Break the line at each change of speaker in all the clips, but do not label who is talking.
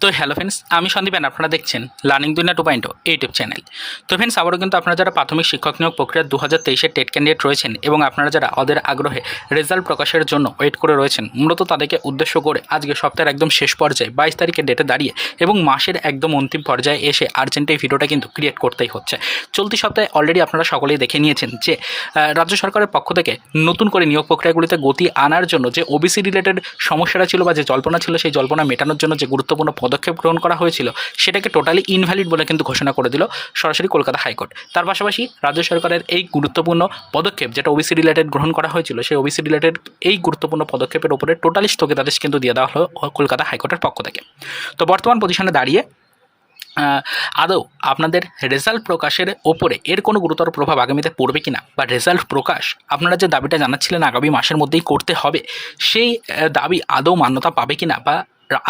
তো hello friends আমি Sandeep and আপনারা দেখছেন learning Duniya two point YouTube channel তো ফ্রেন্ডস আবারও কিন্তু আপনারা যারা প্রাথমিক শিক্ষক নিয়োগ প্রক্রিয়া দু হাজার তেইশের টেট ক্যান্ডিডেট রয়েছেন এবং আপনারা যারা ওদের আগ্রহে রেজাল্ট প্রকাশের জন্য ওয়েট করে রয়েছেন, মূলত তাদেরকে উদ্দেশ্য করে আজকে সপ্তাহের একদম শেষ পর্যায়ে বাইশ তারিখের ডেটে দাঁড়িয়ে এবং মাসের একদম অন্তিম পর্যায়ে এসে আর্জেন্ট এই ভিডিওটা কিন্তু ক্রিয়েট করতেই হচ্ছে। চলতি সপ্তাহে অলরেডি আপনারা সকলেই দেখে নিয়েছেন যে রাজ্য সরকারের পক্ষ থেকে নতুন করে নিয়োগ প্রক্রিয়াগুলিতে গতি আনার জন্য যে ওবিসি রিলেটেড সমস্যাটা ছিল বা যে জল্পনা ছিল, সেই জল্পনা মেটানোর জন্য যে গুরুত্বপূর্ণ পদক্ষেপ গ্রহণ করা হয়েছিল, সেটাকে টোটালি ইনভ্যালিড বলে কিন্তু ঘোষণা করে দিল সরাসরি কলকাতা হাইকোর্ট। তার পাশাপাশি রাজ্য সরকারের এই গুরুত্বপূর্ণ পদক্ষেপ, যেটা ওবিসি রিলেটেড গ্রহণ করা হয়েছিল, সেই ওবিসি রিলেটেড এই গুরুত্বপূর্ণ পদক্ষেপের উপরে টোটালি স্থগিতাদেশ কিন্তু দিয়ে দেওয়া হলো কলকাতা হাইকোর্টের পক্ষ থেকে। তো বর্তমান পজিশনে দাঁড়িয়ে আদৌ আপনাদের রেজাল্ট প্রকাশের ওপরে এর কোনো গুরুতর প্রভাব আগামীতে পড়বে কিনা বা রেজাল্ট প্রকাশ আপনারা যে দাবিটা জানাচ্ছিলেন আগামী মাসের মধ্যেই করতে হবে, সেই দাবি আদৌ মান্যতা পাবে কিনা বা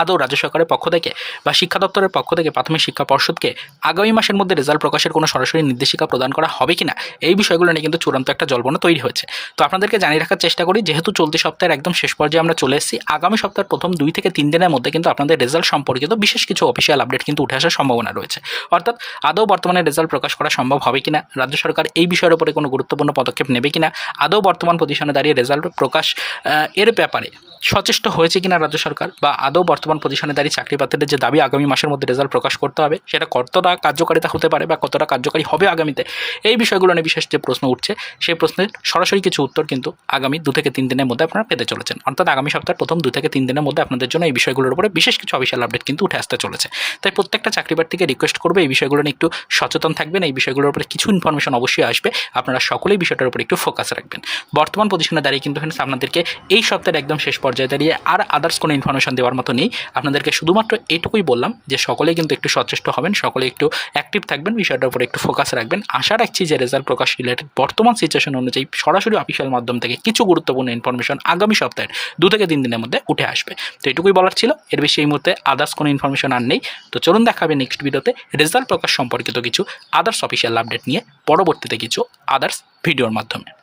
আদৌ রাজ্য সরকারের পক্ষ থেকে বা শিক্ষা দপ্তরের পক্ষ থেকে প্রাথমিক শিক্ষা পর্ষদকে আগামী মাসের মধ্যে রেজাল্ট প্রকাশের কোনো সরাসরি নির্দেশিকা প্রদান করা হবে কিনা? এই বিষয়গুলো নিয়ে কিন্তু চূড়ান্ত একটা জল্পনা তৈরি হয়েছে। তো আপনাদেরকে জানিয়ে রাখার চেষ্টা করি, যেহেতু চলতি সপ্তাহের একদম শেষ পর্যায়ে আমরা চলে এসেছি, আগামী সপ্তাহের প্রথম দুই থেকে তিন দিনের মধ্যে কিন্তু আপনাদের রেজাল্ট সম্পর্কিত বিশেষ কিছু অফিসিয়াল আপডেট কিন্তু উঠে আসার সম্ভাবনা রয়েছে। অর্থাৎ আদৌ বর্তমানে রেজাল্ট প্রকাশ করা সম্ভব হবে কিনা, রাজ্য সরকার এই বিষয়ের উপরে কোনো গুরুত্বপূর্ণ পদক্ষেপ নেবে কিনা, আদৌ বর্তমান পজিশনে দাঁড়িয়ে রেজাল্ট প্রকাশ এর ব্যাপারে সচেষ্ট হয়েছে কিনা রাজ্য সরকার বা আদৌ বর্তমান পজিশনে দাঁড়িয়ে চাকরি প্রার্থীদের যে দাবি আগামী মাসের মধ্যে রেজাল্ট প্রকাশ করতে হবে, সেটা কতটা কার্যকারিতা হতে পারে বা কতটা কার্যকারী হবে আগামীতে, এই বিষয়গুলো নিয়ে বিশেষ যে প্রশ্ন উঠছে, সেই প্রশ্নের সরাসরি কিছু উত্তর কিন্তু আগামী দু থেকে তিন দিনের মধ্যে আপনারা পেতে চলেছেন। অর্থাৎ আগামী সপ্তাহের প্রথম দু থেকে তিন দিনের মধ্যে আপনাদের জন্য এই বিষয়গুলোর উপরে বিশেষ কিছু অফিসিয়াল আপডেট কিন্তু উঠে আসতে চলেছে। তাই প্রত্যেকটা চাকরি প্রার্থীকে রিকোয়েস্ট করবে, এই বিষয়গুলো নিয়ে একটু সচেতন থাকবেন, এই বিষয়গুলোর উপরে কিছু ইনফরমেশন অবশ্যই আসবে, আপনারা সকলেই বিষয়টার উপরে একটু ফোকাস রাখবেন। বর্তমান পজিশনে দাঁড়িয়ে কিন্তু আপনাদেরকে এই সপ্তাহের একদম শেষ পর্যায়ে দাঁড়িয়ে আর আদার্স কোনো ইনফরমেশন দেওয়ার মতো নেই। আপনাদেরকে শুধুমাত্র এইটুকুই বললাম যে সকলেই কিন্তু একটু সচেষ্ট হবেন, সকলে একটু অ্যাক্টিভ থাকবেন, বিষয়টার উপরে একটু ফোকাস রাখবেন। আশা রাখছি যে রেজাল্ট প্রকাশ রিলেটেড বর্তমান সিচুয়েশন অনুযায়ী সরাসরি অফিসিয়াল মাধ্যম থেকে কিছু গুরুত্বপূর্ণ ইনফরমেশন আগামী সপ্তাহের দু থেকে তিন দিনের মধ্যে উঠে আসবে। তো এটুকুই বলার ছিল, এর বেশি এই মুহূর্তে আদার্স কোনো ইনফরমেশন আর নেই। তো চলুন দেখাবে নেক্সট ভিডিওতে রেজাল্ট প্রকাশ সম্পর্কিত কিছু আদার্স অফিসিয়াল আপডেট নিয়ে পরবর্তীতে কিছু আদার্স ভিডিওর মাধ্যমে।